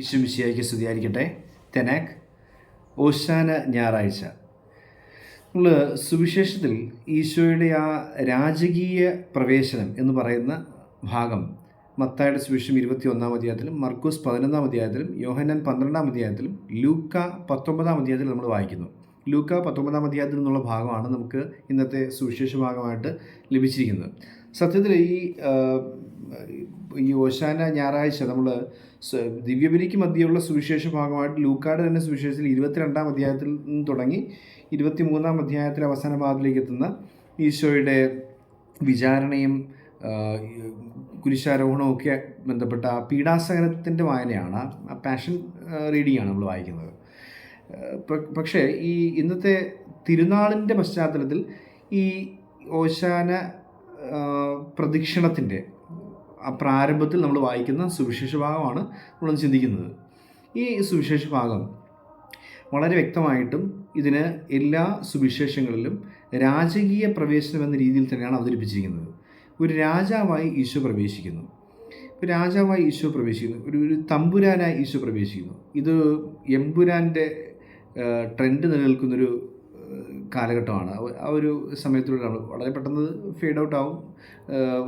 ഈശ്വമിശിയായിക്ക് സ്തുതിയായിരിക്കട്ടെ. തെനാക് ഓശാന ഞായറാഴ്ച. നമ്മൾ സുവിശേഷത്തിൽ ഈശോയുടെ ആ രാജകീയ പ്രവേശനം എന്ന് പറയുന്ന ഭാഗം മത്തായുടെ സുവിശേഷം ഇരുപത്തി ഒന്നാം അധ്യായത്തിലും മർക്കൂസ് പതിനൊന്നാം അധ്യായത്തിലും യോഹന്നാൻ പന്ത്രണ്ടാം അധ്യായത്തിലും ലൂക്ക പത്തൊമ്പതാം അധ്യായത്തിൽ നമ്മൾ വായിക്കുന്നു. ലൂക്ക പത്തൊമ്പതാം അധ്യായത്തിൽ നിന്നുള്ള ഭാഗമാണ് നമുക്ക് ഇന്നത്തെ സുവിശേഷ ഭാഗമായിട്ട് ലഭിച്ചിരിക്കുന്നത്. സത്യത്തിൽ ഈ ഈ ഓശാന ഞായറാഴ്ച നമ്മൾ ദിവ്യബലിക്ക് മധ്യയുള്ള സുവിശേഷ ഭാഗമായിട്ട് ലൂക്കാട് തന്നെ സുവിശേഷത്തിൽ ഇരുപത്തിരണ്ടാം അധ്യായത്തിൽ നിന്ന് തുടങ്ങി ഇരുപത്തി മൂന്നാം അധ്യായത്തിൽ അവസാന ഭാഗത്തിലേക്ക് എത്തുന്ന ഈശോയുടെ വിചാരണയും കുരിശാരോഹണവും ഒക്കെ ബന്ധപ്പെട്ട ആ പീഡാസഹനത്തിന്റെ വായനയാണ് ആ പാഷൻ റീഡിംഗ് ആണ് നമ്മൾ വായിക്കുന്നത്. പക്ഷേ ഈ ഇന്നത്തെ തിരുനാളിന്റെ പശ്ചാത്തലത്തിൽ ഈ ഓശാന പ്രദക്ഷിണത്തിന്റെ പ്രാരംഭത്തിൽ നമ്മൾ വായിക്കുന്ന സുവിശേഷ ഭാഗമാണ് നമ്മൾ ചിന്തിക്കുന്നത്. ഈ സുവിശേഷ ഭാഗം വളരെ വ്യക്തമായിട്ടും ഇതിന് എല്ലാ സുവിശേഷങ്ങളിലും രാജകീയ പ്രവേശനം എന്ന രീതിയിൽ തന്നെയാണ് അവതരിപ്പിച്ചിരിക്കുന്നത്. ഒരു രാജാവായി ഈശോ പ്രവേശിക്കുന്നു. രാജാവായി ഈശോ പ്രവേശിക്കുന്നു. ഒരു ഒരു തമ്പുരാനായി ഈശോ പ്രവേശിക്കുന്നു. ഇത് എമ്പുരാന്റെ ട്രെൻഡ് നിലനിൽക്കുന്നൊരു കാലഘട്ടമാണ്. ആ- ഒരു സമയത്തിലൂടെ വളരെ പെട്ടെന്ന് ഫെയ്ഡ് ഔട്ട് ആവും.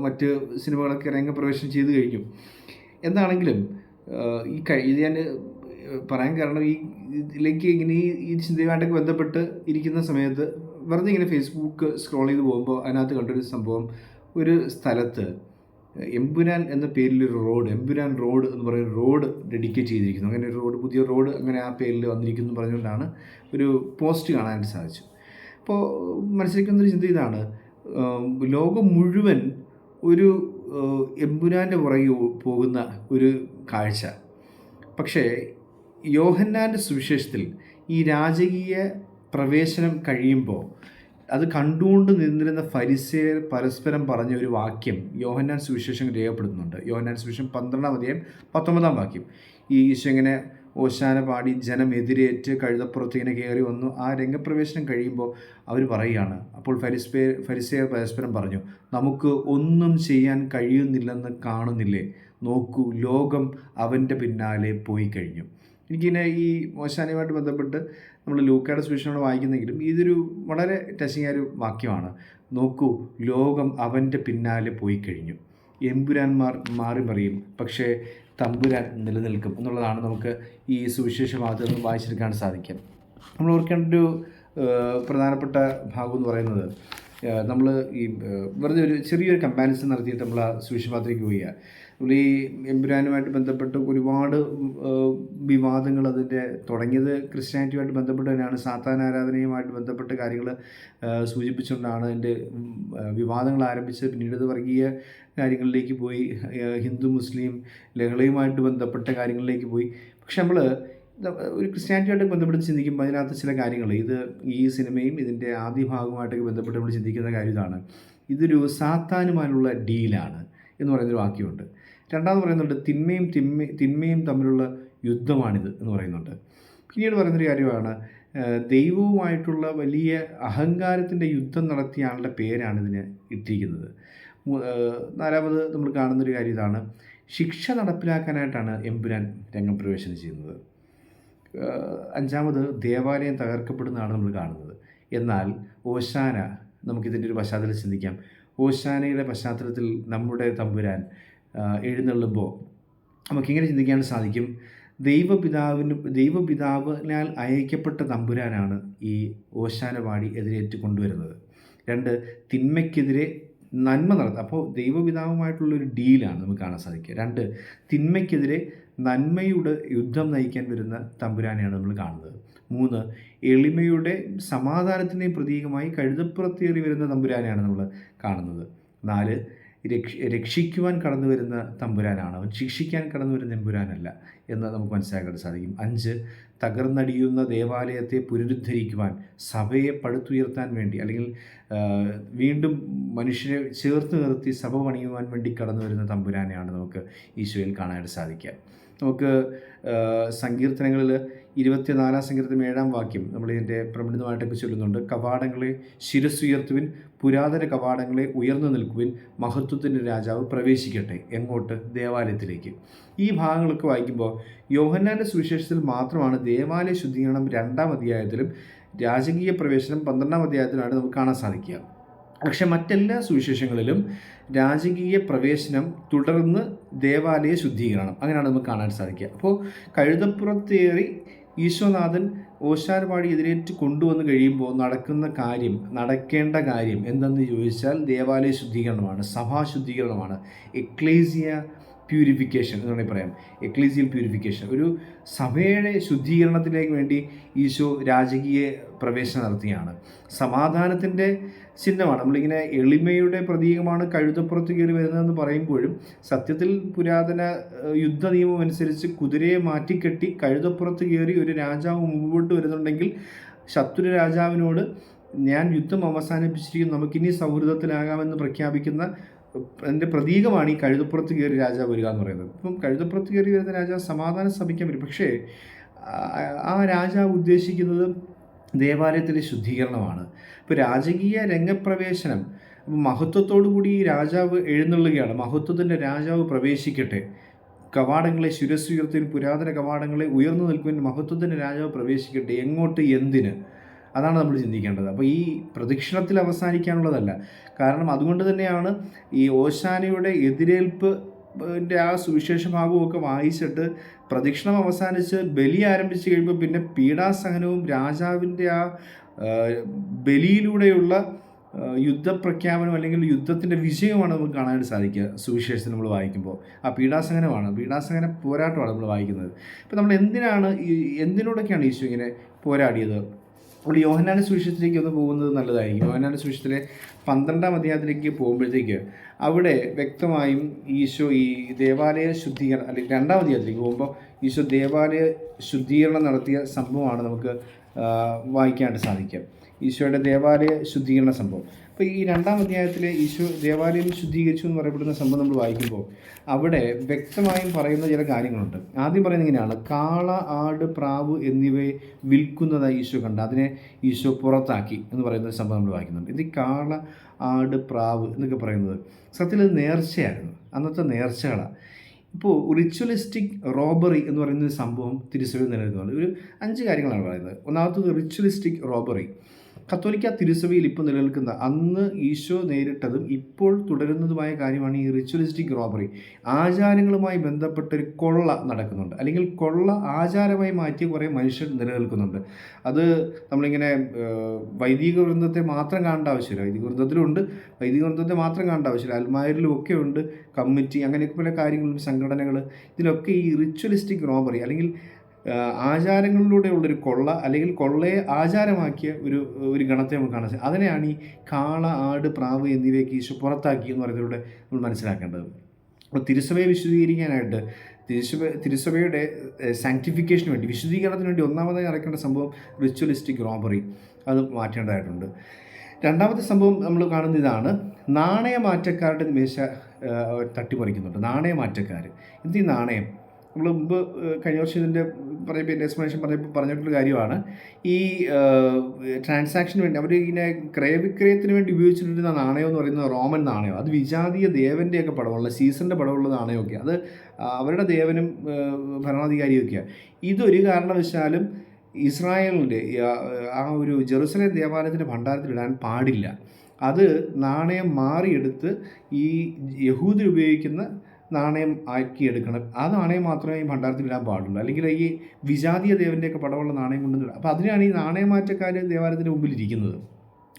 മറ്റ് സിനിമകളൊക്കെ രംഗപ്രവേശനം ചെയ്തു കഴിഞ്ഞു. എന്താണെങ്കിലും ഈ ഇത് ഞാൻ പറയാൻ കാരണം ഈ ഇതിലേക്ക് ഇങ്ങനെ ഈ ചിന്തയുമായിട്ടൊക്കെ ബന്ധപ്പെട്ട് ഇരിക്കുന്ന സമയത്ത് വെറുതെ ഇങ്ങനെ ഫേസ്ബുക്ക് സ്ക്രോൾ ചെയ്ത് പോകുമ്പോൾ അതിനകത്ത് കണ്ടൊരു സംഭവം. ഒരു സ്ഥലത്ത് എമ്പുരാൻ എന്ന പേരിൽ ഒരു റോഡ് എമ്പുരാൻ റോഡ് എന്ന് പറയുന്ന റോഡ് ഡെഡിക്കേറ്റ് ചെയ്തിരിക്കുന്നു. അങ്ങനെ ഒരു റോഡ് പുതിയ റോഡ് അങ്ങനെ ആ പേരിൽ വന്നിരിക്കുന്നു പറഞ്ഞുകൊണ്ടാണ് ഒരു പോസ്റ്റ് കാണാനായിട്ട് സാധിച്ചു അപ്പോൾ മനസ്സിലാക്കുന്ന ഒരു ചിന്ത ഇതാണ്. ലോകം മുഴുവൻ ഒരു എമ്പുരാന്റെ പുറകെ പോകുന്ന ഒരു കാഴ്ച. പക്ഷേ യോഹന്നാന്റെ സുവിശേഷത്തിൽ ഈ രാജകീയ പ്രവേശനം കഴിയുമ്പോൾ അത് കണ്ടുകൊണ്ട് നിന്നിരുന്ന ഫരിസേർ പരസ്പരം പറഞ്ഞ ഒരു വാക്യം യോഹന്നാൻ സുവിശേഷം രേഖപ്പെടുത്തുന്നുണ്ട്. യോഹന്നാൻ സുവിശേഷം പന്ത്രണ്ടാം അധ്യായം പത്തൊമ്പതാം വാക്യം. ഈ ഈശോ ഇങ്ങനെ ഓശാന പാടി ജനം എതിരേറ്റ് കഴുതപ്പുറത്ത് ഇങ്ങനെ കയറി വന്നു. ആ രംഗപ്രവേശനം കഴിയുമ്പോൾ അവർ പറയുകയാണ്. അപ്പോൾ ഫരിസ്പേ ഫരിസേർ പരസ്പരം പറഞ്ഞു നമുക്ക് ഒന്നും ചെയ്യാൻ കഴിയുന്നില്ലെന്ന് കാണുന്നില്ലേ? നോക്കൂ ലോകം അവന്റെ പിന്നാലെ പോയി കഴിഞ്ഞു. എനിക്കിങ്ങനെ ഈ ഓശാനയുമായിട്ട് ബന്ധപ്പെട്ട് നമ്മൾ ലൂക്കയുടെ സുവിശേഷങ്ങൾ വായിക്കുന്നെങ്കിലും ഇതൊരു വളരെ ടച്ചിങ് ഒരു വാക്യമാണ്. നോക്കൂ ലോകം അവന്റെ പിന്നാലെ പോയി കഴിഞ്ഞു. എമ്പുരാന്മാർ മാറി മറിയും. പക്ഷേ തമ്പുരാൻ നിലനിൽക്കും എന്നുള്ളതാണ് നമുക്ക് ഈ സുവിശേഷ ഭാഗത്ത് വായിച്ചെടുക്കാൻ സാധിക്കുക. നമ്മൾ ഓർക്കേണ്ട ഒരു പ്രധാനപ്പെട്ട ഭാഗം എന്ന് പറയുന്നത് നമ്മൾ ഈ വെറുതെ ഒരു ചെറിയൊരു കമ്പാരിസൺ നടത്തിയിട്ട് നമ്മൾ ആ സുവിശേഷഭാഗത്തേക്ക് പോവുക. നമ്മൾ ഈ എമ്പുരാനുമായിട്ട് ബന്ധപ്പെട്ട് ഒരുപാട് വിവാദങ്ങൾ അതിന്റെ തുടങ്ങിയത് ക്രിസ്ത്യാനിറ്റിയുമായിട്ട് ബന്ധപ്പെട്ട് തന്നെയാണ്. സാത്താൻ ആരാധനയുമായിട്ട് ബന്ധപ്പെട്ട കാര്യങ്ങൾ സൂചിപ്പിച്ചുകൊണ്ടാണ് അതിന്റെ വിവാദങ്ങൾ ആരംഭിച്ചത്. പിന്നീട് വർഗീയ കാര്യങ്ങളിലേക്ക് പോയി. ഹിന്ദു മുസ്ലിം ലഹളയുമായിട്ട് ബന്ധപ്പെട്ട കാര്യങ്ങളിലേക്ക് പോയി. പക്ഷെ നമ്മൾ ഒരു ക്രിസ്ത്യാനിറ്റിയായിട്ട് ബന്ധപ്പെട്ട് ചിന്തിക്കുമ്പോൾ അതിനകത്ത് ചില കാര്യങ്ങൾ ഇത് ഈ സിനിമയും ഇതിന്റെ ആദ്യ ഭാഗവുമായിട്ടൊക്കെ ബന്ധപ്പെട്ട് നമ്മൾ ചിന്തിക്കുന്ന കാര്യം ഇതാണ്. ഇതൊരു സാത്താനുമായുള്ള ഡീലാണ് എന്ന് പറയുന്നൊരു വാക്യമുണ്ട്. രണ്ടാമത് പറയുന്നുണ്ട് തിന്മയും തിന്മ തിന്മയും തമ്മിലുള്ള യുദ്ധമാണിത് എന്ന് പറയുന്നുണ്ട്. പിന്നീട് പറയുന്നൊരു കാര്യമാണ് ദൈവവുമായിട്ടുള്ള വലിയ അഹങ്കാരത്തിന്റെ യുദ്ധം നടത്തിയ ആളുടെ പേരാണ് ഇതിന് ഇട്ടിരിക്കുന്നത്. നാലാമത് നമ്മൾ കാണുന്നൊരു കാര്യം ഇതാണ് ശിക്ഷ നടപ്പിലാക്കാനായിട്ടാണ് എമ്പുരാൻ രംഗപ്രവേശനം ചെയ്യുന്നത്. അഞ്ചാമത് ദേവാലയം തകർക്കപ്പെടുന്നതാണ് നമ്മൾ കാണുന്നത്. എന്നാൽ ഓശാന നമുക്കിതിന്റെ ഒരു പശ്ചാത്തലം ചിന്തിക്കാം. ഓശാനയുടെ പശ്ചാത്തലത്തിൽ നമ്മുടെ തമ്പുരാൻ എഴുന്നള്ളുമ്പോൾ നമുക്കിങ്ങനെ ചിന്തിക്കാൻ സാധിക്കും. ദൈവപിതാവിന് ദൈവപിതാവിനാൽ അയക്കപ്പെട്ട തമ്പുരാനാണ് ഈ ഓശാന പാടി എതിരേറ്റ് കൊണ്ടുവരുന്നത്. രണ്ട് തിന്മയ്ക്കെതിരെ നന്മ നടത്തുക അപ്പോൾ ദൈവപിതാവുമായിട്ടുള്ളൊരു ഡീലാണ് നമുക്ക് കാണാൻ സാധിക്കുക. രണ്ട് തിന്മയ്ക്കെതിരെ നന്മയുടെ യുദ്ധം നയിക്കാൻ വരുന്ന തമ്പുരാനെയാണ് നമ്മൾ കാണുന്നത്. മൂന്ന് എളിമയുടെ സമാധാനത്തിന്റെയും പ്രതീകമായി കഴുതപ്പുറത്തേറി വരുന്ന തമ്പുരാനെയാണ് നമ്മൾ കാണുന്നത്. നാല് രക്ഷ രക്ഷിക്കുവാൻ കടന്നു വരുന്ന തമ്പുരാനാണ്. അവൻ ശിക്ഷിക്കാൻ കടന്നു വരുന്ന തമ്പുരാനല്ല എന്ന് നമുക്ക് മനസ്സിലാക്കാൻ സാധിക്കും. അഞ്ച് തകർന്നടിയുന്ന ദേവാലയത്തെ പുനരുദ്ധരിക്കുവാൻ സഭയെ പടുത്തുയർത്താൻ വേണ്ടി അല്ലെങ്കിൽ വീണ്ടും മനുഷ്യരെ ചേർത്ത് നിർത്തി സഭ പണിയുവാൻ വേണ്ടി കടന്നു വരുന്ന തമ്പുരാനെയാണ് നമുക്ക് ഈശോയിൽ കാണാനായിട്ട് സാധിക്കുക. നമുക്ക് സങ്കീർത്തനങ്ങളിൽ ഇരുപത്തിനാലാം സങ്കീർത്തനം ഏഴാം വാക്യം നമ്മൾ ഇതിന്റെ പ്രമിതമായിട്ടൊക്കെ ചൊല്ലുന്നുണ്ട്. കവാടങ്ങളെ ശിരസ്സുയർത്തുവിൻ പുരാതന കവാടങ്ങളെ ഉയർന്നു നിൽക്കുവിൻ മഹത്വത്തിന്റെ രാജാവ് പ്രവേശിക്കട്ടെ. എങ്ങോട്ട്? ദേവാലയത്തിലേക്ക്. ഈ ഭാഗങ്ങളൊക്കെ വായിക്കുമ്പോൾ യോഹന്നാന്റെ സുവിശേഷത്തിൽ മാത്രമാണ് ദേവാലയ ശുദ്ധീകരണം രണ്ടാം അധ്യായത്തിലും രാജകീയ പ്രവേശനം പന്ത്രണ്ടാം അധ്യായത്തിലാണ് നമുക്ക് കാണാൻ സാധിക്കുക. പക്ഷെ മറ്റെല്ലാ സുവിശേഷങ്ങളിലും രാജകീയ പ്രവേശനം തുടർന്ന് ദേവാലയ ശുദ്ധീകരണം. അങ്ങനെയാണ് നമുക്ക് കാണാൻ സാധിക്കുക. അപ്പോൾ കഴുതപ്പുറത്തേറി ഈശ്വനാഥൻ ഓശാൻപാടി എതിരേറ്റ് കൊണ്ടുവന്ന് കഴിയുമ്പോൾ നടക്കുന്ന കാര്യം നടക്കേണ്ട കാര്യം എന്തെന്ന് ചോദിച്ചാൽ ദേവാലയ ശുദ്ധീകരണമാണ് സഭാ ശുദ്ധീകരണമാണ്. എക്ലേസിയ പ്യൂരിഫിക്കേഷൻ എന്ന് വേണമെങ്കിൽ പറയാം. Ecclesial purification. ഒരു സഭയുടെ ശുദ്ധീകരണത്തിലേക്ക് വേണ്ടി ഈശോ രാജകീയ പ്രവേശനം നടത്തിയാണ് സമാധാനത്തിന്റെ ചിഹ്നമാണ്. നമ്മളിങ്ങനെ എളിമയുടെ പ്രതീകമാണ് കഴുതപ്പുറത്ത് കയറി വരുന്നതെന്ന് പറയുമ്പോഴും സത്യത്തിൽ പുരാതന യുദ്ധ നിയമം അനുസരിച്ച് കുതിരയെ മാറ്റിക്കെട്ടി കഴുതപ്പുറത്ത് കയറി ഒരു രാജാവ് മുമ്പോട്ട് വരുന്നുണ്ടെങ്കിൽ ശത്രു രാജാവിനോട് ഞാൻ യുദ്ധം അവസാനിപ്പിച്ചിരിക്കും നമുക്കിനി സൗഹൃദത്തിലാകാമെന്ന് പ്രഖ്യാപിക്കുന്ന അതിന്റെ പ്രതീകമാണ് ഈ കഴുതപ്പുറത്ത് കയറി രാജാവ് വരിക എന്ന് പറയുന്നത്. ഇപ്പം കഴുതപ്പുറത്ത് കയറി വരുന്ന രാജാവ് സമാധാനം സഭിക്കാൻ വരും പക്ഷേ ആ രാജാവ് ഉദ്ദേശിക്കുന്നത് ദേവാലയത്തിലെ ശുദ്ധീകരണമാണ്. ഇപ്പോൾ രാജകീയ രംഗപ്രവേശനം മഹത്വത്തോടു കൂടി ഈ രാജാവ് എഴുന്നള്ളുകയാണ്. മഹത്വത്തിന്റെ രാജാവ് പ്രവേശിക്കട്ടെ. കവാടങ്ങളെ ശിരസ്സുയർത്തിന് പുരാതന കവാടങ്ങളെ ഉയർന്നു നിൽക്കുവാൻ മഹത്വത്തിന്റെ രാജാവ് പ്രവേശിക്കട്ടെ. എങ്ങോട്ട് എന്തിന്? അതാണ് നമ്മൾ ചിന്തിക്കേണ്ടത്. അപ്പോൾ ഈ പ്രദക്ഷിണത്തിൽ അവസാനിക്കാനുള്ളതല്ല. കാരണം അതുകൊണ്ട് തന്നെയാണ് ഈ ഓശാനയുടെ എതിരേൽപ്പ് ആ സുവിശേഷ വായിച്ചിട്ട് പ്രദക്ഷിണം അവസാനിച്ച് ബലി ആരംഭിച്ചു കഴിയുമ്പോൾ പിന്നെ പീഡാസഹനവും രാജാവിന്റെ ആ ബലിയിലൂടെയുള്ള യുദ്ധപ്രഖ്യാപനം അല്ലെങ്കിൽ യുദ്ധത്തിന്റെ വിജയമാണ് നമുക്ക് കാണാനായിട്ട് സാധിക്കുക. സുവിശേഷത്തിൽ നമ്മൾ വായിക്കുമ്പോൾ. ആ പീഡാസഹനമാണ്. പീഡാസഹന പോരാട്ടമാണ് നമ്മൾ വായിക്കുന്നത്. ഇപ്പം നമ്മൾ എന്തിനാണ് എന്തിനോടൊക്കെയാണ് ഈശോ ഇങ്ങനെ പോരാടിയത്? അപ്പോൾ യോഹനാന സുവിശേഷത്തിലേക്ക് ഒന്ന് പോകുന്നത് നല്ലതായിരിക്കും. യോഹനാന സുവിശേഷത്തിലെ പന്ത്രണ്ടാം അധ്യായത്തിലേക്ക് പോകുമ്പോഴത്തേക്ക് അവിടെ വ്യക്തമായും ഈശോ ഈ ദേവാലയ ശുദ്ധീകരണം അല്ലെങ്കിൽ രണ്ടാം അധ്യായത്തിലേക്ക് പോകുമ്പോൾ ഈശോ ദേവാലയ ശുദ്ധീകരണം നടത്തിയ സംഭവമാണ് നമുക്ക് വായിക്കാനായിട്ട് സാധിക്കുക ഈശോയുടെ ദേവാലയ ശുദ്ധീകരണ സംഭവം. അപ്പോൾ ഈ രണ്ടാം അധ്യായത്തിലെ ഈശോ ദേവാലയം ശുദ്ധീകരിച്ചു എന്ന് പറയപ്പെടുന്ന സംഭവം നമ്മൾ വായിക്കുമ്പോൾ അവിടെ വ്യക്തമായും പറയുന്ന ചില കാര്യങ്ങളുണ്ട്. ആദ്യം പറയുന്നത് ഇങ്ങനെയാണ്. കാള ആട് പ്രാവ് എന്നിവയെ വിൽക്കുന്നതായി ഈശോ കണ്ട്. അതിനെ ഈശോ പുറത്താക്കി എന്ന് പറയുന്ന സംഭവം നമ്മൾ വായിക്കുന്നുണ്ട്. ഇത് കാള ആട് പ്രാവ് എന്നൊക്കെ പറയുന്നത് സത്യത്തിൽ നേർച്ചയായിരുന്നു. അന്നത്തെ നേർച്ചകളാണ് ഇപ്പോൾ റിച്വലിസ്റ്റിക് റോബറി എന്ന് പറയുന്ന സംഭവം തിരിച്ചറിവ് നിലനിൽക്കുന്നുണ്ട്. ഒരു അഞ്ച് കാര്യങ്ങളാണ് പറയുന്നത്. ഒന്നാമത്തത് റിച്വലിസ്റ്റിക് റോബറി കത്തോലിക്ക തിരുസഭയിൽ ഇപ്പോൾ നിലനിൽക്കുന്ന അന്ന് ഈശോ നേരിട്ടതും ഇപ്പോൾ തുടരുന്നതുമായ കാര്യമാണ് ഈ റിച്വലിസ്റ്റിക് റോബറി ആചാരങ്ങളുമായി ബന്ധപ്പെട്ടൊരു കൊള്ള നടക്കുന്നുണ്ട്. അല്ലെങ്കിൽ കൊള്ള ആചാരമായി മാറ്റിയ കുറേ മനുഷ്യർ നിലനിൽക്കുന്നുണ്ട്. അത് നമ്മളിങ്ങനെ വൈദിക വൃന്ദത്തെ മാത്രം കാണേണ്ട ആവശ്യമില്ല. വൈദിക വൃന്ദത്തിലുണ്ട് വൈദിക വൃന്ദത്തെ മാത്രം കാണേണ്ട ആവശ്യമില്ല. അൽമാരിലും ഒക്കെ ഉണ്ട്. കമ്മിറ്റി അങ്ങനെയൊക്കെ പല കാര്യങ്ങളും സംഘടനകൾ ഇതിലൊക്കെ ഈ റിച്വലിസ്റ്റിക് റോബറി അല്ലെങ്കിൽ ആചാരങ്ങളിലൂടെയുള്ളൊരു കൊള്ള അല്ലെങ്കിൽ കൊള്ളയെ ആചാരമാക്കിയ ഒരു ഒരു ഗണത്തെ നമുക്ക് കാണാൻ സാധിക്കും അതിനെയാണ് ഈ കാള ആട് പ്രാവ് എന്നിവയൊക്കെ ഈശോ പുറത്താക്കി എന്ന് പറയുന്നതിലൂടെ നമ്മൾ മനസ്സിലാക്കേണ്ടത്. അപ്പോൾ തിരുസഭയെ വിശദീകരിക്കാനായിട്ട് തിരുസഭ തിരുസഭയുടെ സാങ്ക്ടിഫിക്കേഷന് വേണ്ടി വിശദീകരണത്തിന് വേണ്ടി ഒന്നാമതായി നടക്കേണ്ട സംഭവം റിച്വലിസ്റ്റിക് റോബറി അത് മാറ്റേണ്ടതായിട്ടുണ്ട്. രണ്ടാമത്തെ സംഭവം നമ്മൾ കാണുന്ന ഇതാണ്. നാണയമാറ്റക്കാരുടെ മേശ തട്ടിപ്പറിക്കുന്നുണ്ട് നാണയമാറ്റക്കാർ എന്ത് ഈ നാണയം? നമ്മൾ മുമ്പ് കഴിഞ്ഞ വർഷം ഇതിന്റെ പറയുമ്പോൾ എന്റെ എക്സ്പ്ലനേഷൻ പറഞ്ഞപ്പോൾ പറഞ്ഞിട്ടുള്ള കാര്യമാണ്. ഈ ട്രാൻസാക്ഷന് വേണ്ടി അവർ ഇങ്ങനെ ക്രയവിക്രയത്തിന് വേണ്ടി ഉപയോഗിച്ചിട്ടിരുന്ന നാണയം എന്ന് പറയുന്നത് റോമൻ നാണയം. അത് വിജാതീയ ദേവന്റെയൊക്കെ പടമുള്ള സീസണിന്റെ പടമുള്ള നാണയമൊക്കെ. അത് അവരുടെ ദേവനും ഭരണാധികാരിയൊക്കെയാണ് ഇതൊരു കാരണവശാലും ഇസ്രായേലിന്റെ ആ ഒരു ജെറുസലേം ദേവാലയത്തിന്റെ ഭണ്ഡാരത്തിൽ ഇടാൻ പാടില്ല. അത് നാണയം മാറിയെടുത്ത് ഈ യഹൂദർ ഉപയോഗിക്കുന്ന നാണയം ആക്കി എടുക്കണം ആ നാണയം മാത്രമേ ഈ ഭണ്ഡാരത്തിൽ ഇടാൻ പാടുള്ളൂ. അല്ലെങ്കിൽ ഈ വിജാതീയ ദേവന്റെയൊക്കെ പടമുള്ള നാണയം കൊണ്ടുവന്നില്ല അപ്പോൾ അതിനാണ് ഈ നാണയമാറ്റക്കാർ ദേവാലയത്തിന്റെ മുമ്പിൽ ഇരിക്കുന്നത്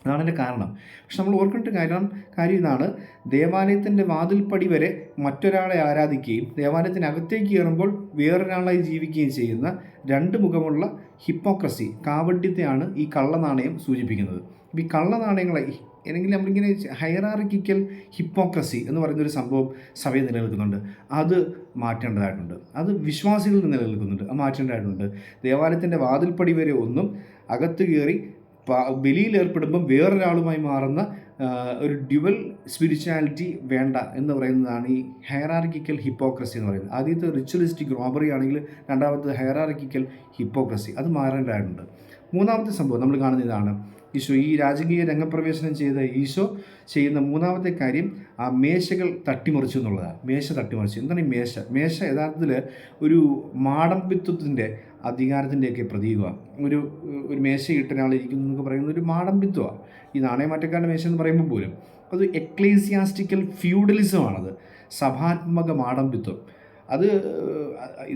അതാണ് എന്റെ കാരണം. പക്ഷെ നമ്മൾ ഓർക്കേണ്ട കാരണം കാര്യം ഇതാണ്. ദേവാലയത്തിന്റെ വാതിൽപ്പടി വരെ മറ്റൊരാളെ ആരാധിക്കുകയും ദേവാലയത്തിനകത്തേക്ക് കയറുമ്പോൾ വേറൊരാളായി ജീവിക്കുകയും ചെയ്യുന്ന രണ്ട് മുഖമുള്ള ഹിപ്പോക്രസി കാവഡ്യത്തെയാണ് ഈ കള്ളനാണയം സൂചിപ്പിക്കുന്നത്. ഈ കള്ളനാണയങ്ങളെ അല്ലെങ്കിൽ നമ്മളിങ്ങനെ ഹയറാറിക്കൽ ഹിപ്പോക്രസി എന്ന് പറയുന്നൊരു സംഭവം സഭയിൽ നിലനിൽക്കുന്നുണ്ട്. അത് മാറ്റേണ്ടതായിട്ടുണ്ട്. അത് വിശ്വാസികളിൽ നിലനിൽക്കുന്നുണ്ട്. അത് മാറ്റേണ്ടതായിട്ടുണ്ട്. ദേവാലയത്തിന്റെ വാതിൽപ്പടി വരെ ഒന്നും അകത്ത് കയറി ബലിയിൽ ഏർപ്പെടുമ്പം വേറൊരാളുമായി മാറുന്ന ഒരു ഡ്യുവൽ സ്പിരിച്വാലിറ്റി വേണ്ട എന്ന് പറയുന്നതാണ് ഈ ഹയറാർക്കിക്കൽ ഹിപ്പോക്രസി എന്ന് പറയുന്നത്. ആദ്യത്തെ റിച്വലിസ്റ്റിക് റോബറി ആണെങ്കിൽ രണ്ടാമത്തെ ഹയറാർക്കിക്കൽ ഹിപ്പോക്രസി. അത് മാറേണ്ടതായിട്ടുണ്ട്. മൂന്നാമത്തെ സംഭവം നമ്മൾ കാണുന്ന ഇതാണ്. ഈശോ ഈ രാജകീയ രംഗപ്രവേശനം ചെയ്ത ഈശോ ചെയ്യുന്ന മൂന്നാമത്തെ കാര്യം ആ മേശകൾ തട്ടിമറിച്ചു എന്നുള്ളതാണ്. മേശ തട്ടിമറിച്ചു. എന്താണ് ഈ മേശ? മേശ യഥാർത്ഥത്തിൽ ഒരു മാടമ്പിത്വത്തിന്റെ അധികാരത്തിന്റെയൊക്കെ പ്രതീകമാണ്. ഒരു ഒരു മേശ ഇരിക്കുന്നു എന്നൊക്കെ പറയുന്നത് ഒരു മാടമ്പിത്വമാണ്. ഈ നാണയമാറ്റക്കാരുടെ മേശ എന്ന് പറയുമ്പോൾ പോലും അത് എക്ലേസിയാസ്റ്റിക്കൽ ഫ്യൂഡലിസമാണത്. സഭാത്മക മാടമ്പിത്വം. അത്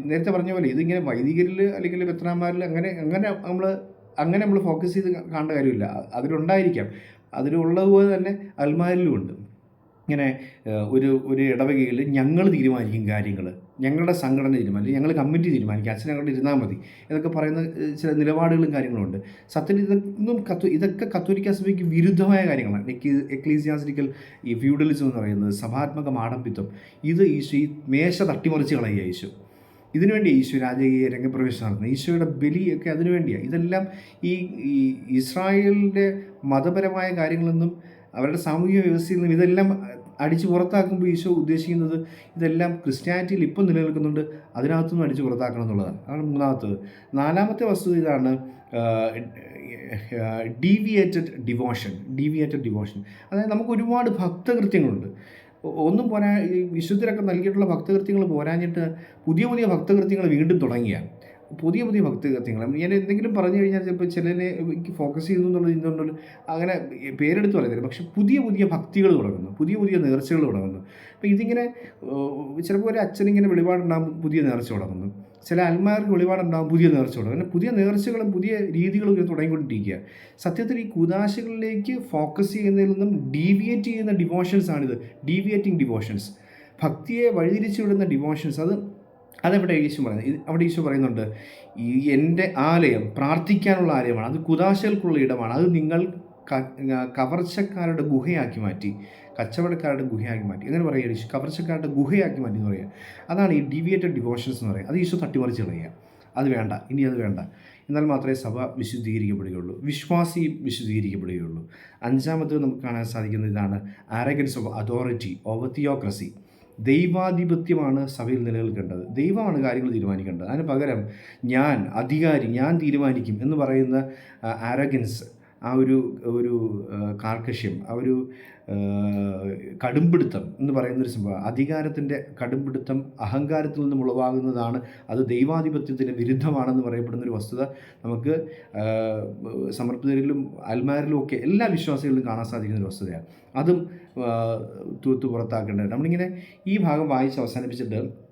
നേരത്തെ പറഞ്ഞ പോലെ ഇതിങ്ങനെ വൈദികരിൽ അല്ലെങ്കിൽ ബെത്രാന്മാരിൽ അങ്ങനെ അങ്ങനെ നമ്മൾ അങ്ങനെ നമ്മൾ ഫോക്കസ് ചെയ്ത് കാണേണ്ട കാര്യമില്ല. അതിലുണ്ടായിരിക്കാം. അതിലുള്ളതുപോലെ തന്നെ അൽമാരിലും ഉണ്ട്. ഇങ്ങനെ ഒരു ഒരു ഇടവകയിൽ ഞങ്ങൾ തീരുമാനിക്കും കാര്യങ്ങൾ. ഞങ്ങളുടെ സംഘടന തീരുമാനിക്കും. ഞങ്ങൾ കമ്മിറ്റി തീരുമാനിക്കും. അച്ഛൻ ഞങ്ങളുടെ ഇരുന്നാൽ മതി. എന്നൊക്കെ പറയുന്ന ചില നിലപാടുകളും കാര്യങ്ങളുണ്ട് സത്യത്തിൽ ഇതൊന്നും കത്തു ഇതൊക്കെ കത്തോലിക്ക സഭയ്ക്ക് വിരുദ്ധമായ കാര്യങ്ങളാണ്. എക്ലീസിയാസ്റ്റിക്കൽ ഈ ഫ്യൂഡലിസം എന്ന് പറയുന്നത് സഭാത്മക മാടമ്പിത്വം. ഇത് ഈശോ ഈ മേശ തട്ടിമറിച്ച് കളയുക ഈശോ. ഇതിനുവേണ്ടി ഈശോ രാജകീയ രംഗപ്രവേശനം നടത്തുന്നത് ഈശോയുടെ ബലിയൊക്കെ അതിനുവേണ്ടിയാണ് ഇതെല്ലാം ഈ ഈ ഇസ്രായേലിന്റെ മതപരമായ കാര്യങ്ങളൊന്നും അവരുടെ സാമൂഹിക വ്യവസ്ഥയിൽ നിന്നും ഇതെല്ലാം അടിച്ചു പുറത്താക്കുമ്പോൾ ഈശോ ഉദ്ദേശിക്കുന്നത് ഇതെല്ലാം ക്രിസ്ത്യാനിറ്റിയിൽ ഇപ്പം നിലനിൽക്കുന്നുണ്ട് അതിനകത്തുനിന്ന് അടിച്ചു പുറത്താക്കണം എന്നുള്ളതാണ്. അതാണ് മൂന്നാമത്തത്. നാലാമത്തെ വസ്തുത ഇതാണ് ഡീവിയേറ്റഡ് ഡിവോഷൻ ഡീവിയേറ്റഡ് ഡിവോഷൻ അതായത് നമുക്ക് ഒരുപാട് ഭക്തകൃത്യങ്ങളുണ്ട്. ഒന്നും പോരാ ഈ വിശുദ്ധരൊക്കെ നൽകിയിട്ടുള്ള ഭക്തകൃത്യങ്ങൾ പോരാഞ്ഞിട്ട് പുതിയ പുതിയ ഭക്തകൃത്യങ്ങൾ വീണ്ടും തുടങ്ങിയാണ് പുതിയ പുതിയ ഭക്തകൃത്യങ്ങൾ. ഞാൻ എന്തെങ്കിലും പറഞ്ഞു കഴിഞ്ഞാൽ ചിലപ്പോൾ ചിലനെ ഫോക്കസ് ചെയ്യുന്നു എന്നുള്ളത് ഇന്നുകൊണ്ടൊരു അങ്ങനെ പേരെടുത്ത് പറയുന്നില്ല പക്ഷെ പുതിയ പുതിയ ഭക്തികൾ തുടങ്ങുന്നു പുതിയ പുതിയ നേർച്ചകൾ തുടങ്ങുന്നു. അപ്പോൾ ഇതിങ്ങനെ ചിലപ്പോൾ ഒരു അച്ഛനിങ്ങനെ വെളിപാടുണ്ടാകും പുതിയ നേർച്ച തുടങ്ങുന്നു. ചില ആത്മാർക്ക് വെളിപാടുണ്ടാകും പുതിയ നേർച്ചകൾ അങ്ങനെ പുതിയ നേർച്ചകളും പുതിയ രീതികളും ഇങ്ങനെ തുടങ്ങിക്കൊണ്ടിരിക്കുക സത്യത്തിൽ ഈ കൂതാശകളിലേക്ക് ഫോക്കസ് ചെയ്യുന്നതിൽ നിന്നും ഡീവിയേറ്റ് ചെയ്യുന്ന ഡിവോഷൻസ് ആണിത്. ഡീവിയേറ്റിംഗ് ഡിവോഷൻസ് ഭക്തിയെ വഴിതിരിച്ചു വിടുന്ന ഡിവോഷൻസ് അത് അതെവിടെ ഈശു പറയുന്നത്? അവിടെ ഈശോ പറയുന്നുണ്ട് ഈ എന്റെ ആലയം പ്രാർത്ഥിക്കാനുള്ള ആലയമാണ്. അത് കുതാശകൾക്കുള്ള ഇടമാണ്. അത് നിങ്ങൾ കവർച്ചക്കാരുടെ ഗുഹയാക്കി മാറ്റി. കച്ചവടക്കാരുടെ ഗുഹയാക്കി മാറ്റി. അങ്ങനെ പറയുക കവർച്ചക്കാരുടെ ഗുഹയാക്കി മാറ്റി എന്ന് പറയുക. അതാണ് ഈ ഡീവിയേറ്റഡ് ഡിവോഷൻസ് എന്ന് പറയുക. അത് ഈശോ തട്ടിമറിച്ച് കളയുക. അത് വേണ്ട. ഇനി അത് വേണ്ട. എന്നാൽ മാത്രമേ സഭ വിശുദ്ധീകരിക്കപ്പെടുകയുള്ളൂ. വിശ്വാസി വിശുദ്ധീകരിക്കപ്പെടുകയുള്ളൂ. അഞ്ചാമത് നമുക്ക് കാണാൻ സാധിക്കുന്ന ഇതാണ് arrogance of authority over theocracy ദൈവാധിപത്യമാണ് സഭയിൽ നിലനിൽക്കേണ്ടത്. ദൈവമാണ് കാര്യങ്ങൾ തീരുമാനിക്കേണ്ടത്. അതിന് പകരം ഞാൻ അധികാരി ഞാൻ തീരുമാനിക്കും എന്ന് പറയുന്ന ആരോഗ്യൻസ് ആ ഒരു ഒരു കാർക്കശ്യം ആ ഒരു കടുംപിടുത്തം എന്ന് പറയുന്ന ഒരു സംഭവം. അധികാരത്തിന്റെ കടുംപിടുത്തം അഹങ്കാരത്തിൽ നിന്നും ഉളവാകുന്നതാണ് അത് ദൈവാധിപത്യത്തിന് വിരുദ്ധമാണെന്ന് പറയപ്പെടുന്ന ഒരു വസ്തുത. നമുക്ക് സമർപ്പിതരിലും അൽമാരിലും ഒക്കെ എല്ലാ വിശ്വാസികളിലും കാണാൻ സാധിക്കുന്ന ഒരു വസ്തുതയാണ്. അതും തൂത്തു പുറത്താക്കേണ്ടത്. നമ്മളിങ്ങനെ ഈ ഭാഗം വായിച്ച് അവസാനിപ്പിച്ചിട്ട്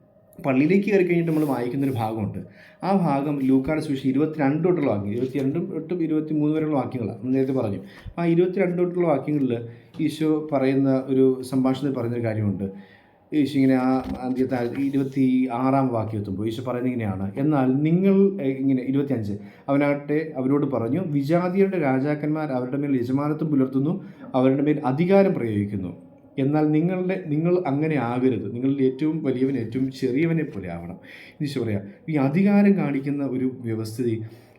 പള്ളിയിലേക്ക് കയറി കഴിഞ്ഞിട്ട് നമ്മൾ വായിക്കുന്നൊരു ഭാഗമുണ്ട്. ആ ഭാഗം ലൂക്കാട് സുവിശേഷം ഇരുപത്തിരണ്ട് തൊട്ടുള്ള വാക്യം ഇരുപത്തിരണ്ടും തൊട്ടും ഇരുപത്തി മൂന്ന് വരെയുള്ള വാക്യങ്ങളാണ്. നേരത്തെ പറഞ്ഞു. ആ ഇരുപത്തിരണ്ട് തൊട്ടുള്ള വാക്യങ്ങളിൽ ഈശോ പറയുന്ന ഒരു സംഭാഷണത്തിൽ പറയുന്നൊരു കാര്യമുണ്ട്. ഈശോ ഇങ്ങനെ ആ ആദ്യത്തെ ഇരുപത്തി ആറാം വാക്യം എത്തുമ്പോൾ ഈശോ പറയുന്നത് ഇങ്ങനെയാണ്. എന്നാൽ നിങ്ങൾ ഇങ്ങനെ ഇരുപത്തിയഞ്ച് അവനാകട്ടെ അവരോട് പറഞ്ഞു വിജാതിയരുടെ രാജാക്കന്മാർ അവരുടെ മേൽ യജമാനത്വം പുലർത്തുന്നു അവരുടെ മേൽ അധികാരം പ്രയോഗിക്കുന്നു. എന്നാൽ നിങ്ങളുടെ നിങ്ങൾ അങ്ങനെ ആകരുത്. നിങ്ങളിൽ ഏറ്റവും വലിയവൻ ഏറ്റവും ചെറിയവനെ പോലെ ആവണം. ഈശോ പറയാം ഈ അധികാരം കാണിക്കുന്ന ഒരു വ്യവസ്ഥിതി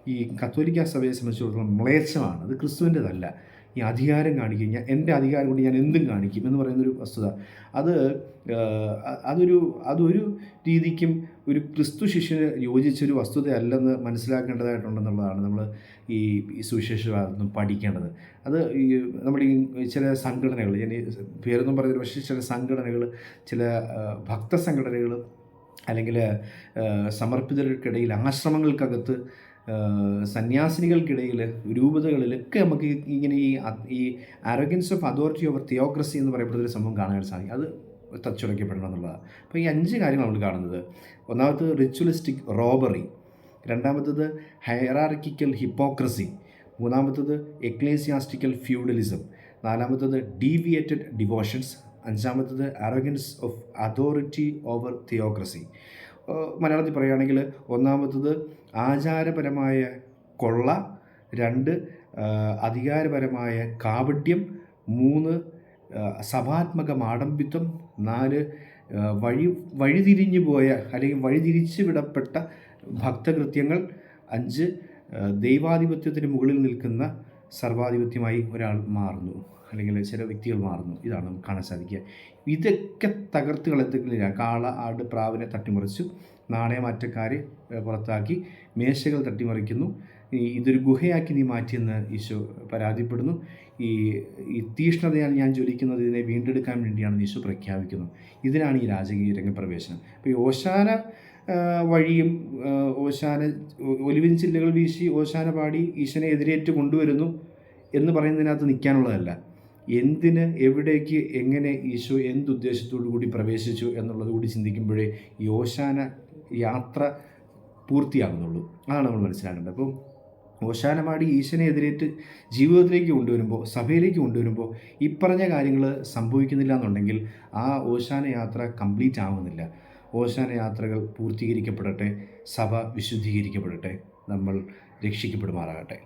ഈ കത്തോലിക്ക സഭയെ സംബന്ധിച്ചിടത്തോളം മ്ലേച്ഛമാണ്. അത് ക്രിസ്തുവിന്റെതല്ല. ഈ അധികാരം കാണിക്കും. ഞാൻ എന്റെ അധികാരം കൊണ്ട് ഞാൻ എന്തും കാണിക്കും എന്ന് പറയുന്നൊരു വസ്തുത. അത് അതൊരു അതൊരു രീതിക്കും ഒരു ക്രിസ്തു ശിഷ്യന് യോജിച്ചൊരു വസ്തുതയല്ലെന്ന് മനസ്സിലാക്കേണ്ടതായിട്ടുണ്ടെന്നുള്ളതാണ് നമ്മൾ ഈ സുവിശേഷവാദം പഠിക്കേണ്ടത്. അത് ഈ നമ്മുടെ ഈ ചില സംഘടനകൾ ഞാൻ പേരൊന്നും പറയുന്നില്ല പക്ഷേ ചില സംഘടനകൾ ചില ഭക്ത സംഘടനകൾ അല്ലെങ്കിൽ സമർപ്പിതർക്കിടയിൽ ആശ്രമങ്ങൾക്കകത്ത് സന്യാസിനികൾക്കിടയിൽ രൂപതകളിലൊക്കെ നമുക്ക് ഇങ്ങനെ ഈ ഈ arrogance of authority over theocracy എന്ന് പറയപ്പെടുന്ന ഒരു സംഭവം കാണാൻ സാധിക്കും. അത് തച്ചുടയ്ക്കപ്പെടണം എന്നുള്ളതാണ്. അപ്പോൾ ഈ അഞ്ച് കാര്യങ്ങൾ നമ്മൾ കാണുന്നത്. ഒന്നാമത് റിച്വലിസ്റ്റിക് റോബറി രണ്ടാമത്തത് ഹയറാർക്കിക്കൽ ഹിപ്പോക്രസി മൂന്നാമത്തത് എക്ലേസിയാസ്റ്റിക്കൽ ഫ്യൂഡലിസം നാലാമത്തത് ഡീവിയേറ്റഡ് ഡിവോഷൻസ് അഞ്ചാമത്തത് arrogance of authority over theocracy മലയാളത്തിൽ പറയുകയാണെങ്കിൽ ഒന്നാമത്തത് ആചാരപരമായ കൊള്ള രണ്ട് അധികാരപരമായ കാപട്യം മൂന്ന് സഭാത്മക മാടമ്പിത്വം നാല് വഴി വഴിതിരിഞ്ഞു പോയ അല്ലെങ്കിൽ വഴിതിരിച്ചു വിടപ്പെട്ട ഭക്തകൃത്യങ്ങൾ അഞ്ച് ദൈവാധിപത്യത്തിന് മുകളിൽ നിൽക്കുന്ന സർവാധിപത്യമായി ഒരാൾ മാറുന്നു അല്ലെങ്കിൽ ചില വ്യക്തികൾ മാറുന്നു. ഇതാണ് നമുക്ക് കാണാൻ സാധിക്കുക. ഇതൊക്കെ തകർത്ത് കളത്തിക്കുന്നില്ല കാള ആട് പ്രാവിനെ തട്ടിമറിച്ചു. നാണയമാറ്റക്കാരെ പുറത്താക്കി. മേശകൾ തട്ടിമറിക്കുന്നു. ഇതൊരു ഗുഹയാക്കി നീ മാറ്റിയെന്ന് ഈശോ പരാതിപ്പെടുന്നു. ഈ ഈ തീഷ്ണതയാണ് ഞാൻ ജ്വലിക്കുന്നത്. ഇതിനെ വീണ്ടെടുക്കാൻ വേണ്ടിയാണ് ഈശോ പ്രഖ്യാപിക്കുന്നത് ഇതിനാണ് ഈ രാജകീയ രംഗപ്രവേശനം. അപ്പോൾ ഈ ഓശാന വഴിയും ഓശാന ഒലിവിൻ ചില്ലകൾ വീശി ഓശാന പാടി ഈശനെ എതിരേറ്റ് കൊണ്ടുവരുന്നു എന്ന് പറയുന്നതിനകത്ത് നിൽക്കാനുള്ളതല്ല. എന്തിന് എവിടേക്ക് എങ്ങനെ ഈശോ എന്തുദ്ദേശത്തോടു കൂടി പ്രവേശിച്ചു എന്നുള്ളത് കൂടി ചിന്തിക്കുമ്പോഴേ ഈ ഓശാന യാത്ര പൂർത്തിയാകുന്നുള്ളൂ. അതാണ് നമ്മൾ മനസ്സിലാക്കേണ്ടത്. അപ്പം ഓശാനമാടി ഈശനെ എതിരേറ്റ് ജീവിതത്തിലേക്ക് കൊണ്ടുവരുമ്പോൾ സഭയിലേക്ക് കൊണ്ടുവരുമ്പോൾ ഇപ്പറഞ്ഞ പറഞ്ഞ കാര്യങ്ങൾ സംഭവിക്കുന്നില്ല എന്നുണ്ടെങ്കിൽ ആ ഓശാന യാത്ര കംപ്ലീറ്റ് ആവുന്നില്ല. ഓശാന യാത്രകൾ പൂർത്തീകരിക്കപ്പെടട്ടെ സഭ വിശുദ്ധീകരിക്കപ്പെടട്ടെ നമ്മൾ രക്ഷിക്കപ്പെടുമാറാകട്ടെ.